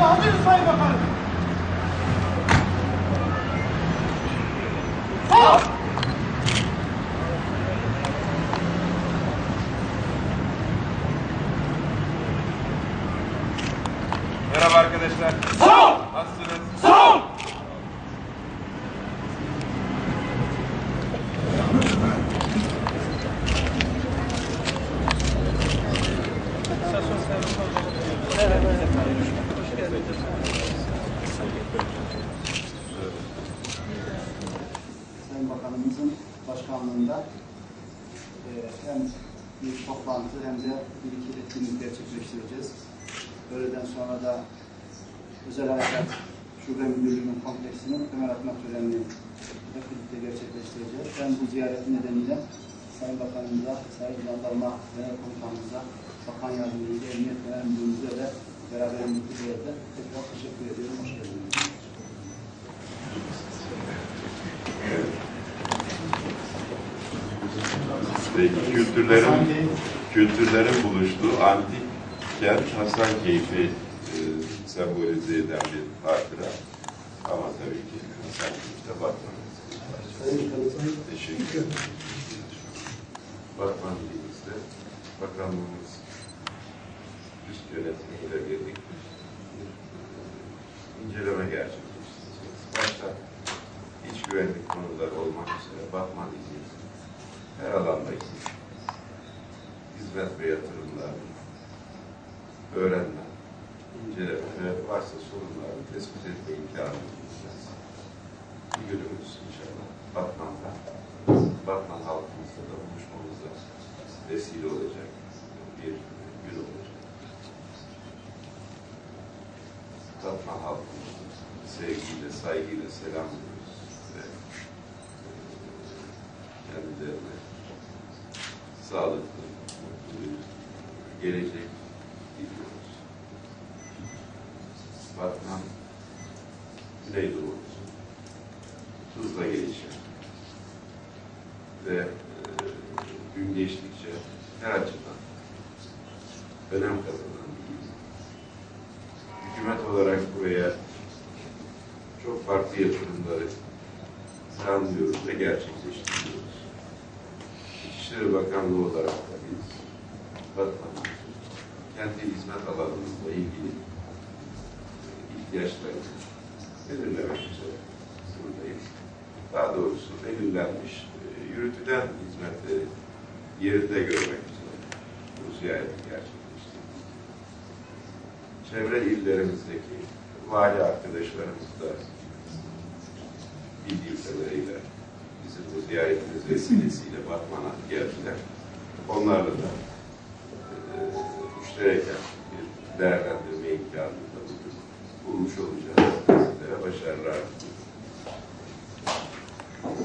Sayın Bakanım. Sağ. Merhaba arkadaşlar. Sağ. Nasılsınız? Sağ. Sayın Bakanımızın başkanlığında e, hem bir toplantı hem de bir iki etkinlik gerçekleştireceğiz. Öğleden sonra da Özel Harekat Şube Müdürlüğü'nün kompleksinin temel atma törenini hep birlikte gerçekleştireceğiz. Ben bu ziyaret nedeniyle Sayın Bakanımıza, Sayın Jandarma Genel Komutanımıza, Bakan Yardımcımıza, Emniyet Genel Müdürümüze ve beraberindeki yerde tekrar teşekkür ediyorum. Hoş geldiniz. Peki kültürlerin kültürlerin buluştuğu antik kent Hasankeyf'i e, sembolize eden bir hatıra. Ama tabii ki Hasankeyf'te Bakanım, Teşekkür ederim. Batman bakanlığımız yönetimiyle birlikte bir inceleme gerçekleştireceğiz. Başta iç güvenlik konuları olmak üzere Batman ilimizin her alandaki hizmet ve yatırımlarını öğrenme, inceleme ve varsa sorunları tespit etme imkanı bulacağız. Bir günümüz inşallah Batman Batman halkımızı sevgiyle, saygıyla selamlıyoruz ve e, kendilerine sağlıklı, gelecek diliyoruz. Batman Güneydoğu'muzun hızla gelişen ve e, gün geçtikçe her açıdan önem il. Hükümet olarak buraya çok farklı yatırımları planlıyoruz ve gerçekleştiriyoruz. İçişleri Bakanlığı olarak da biz kendi hizmet alanımızla ilgili ihtiyaçlarını belirlemek üzere buradayız. Daha doğrusu belirlenmiş, e, yürütülen hizmetleri yerinde görmek üzere bu ziyareti gerçekleştirdik. Çevre illerimizdeki vali arkadaşlarımız da bildiğim kadarıyla bizim bu ziyaretimiz vesilesiyle Batman'a geldiler. Onlarla da e, müştereken bir değerlendirme imkanında bugün bulmuş olacağız. Sizlere başarılar diliyorum.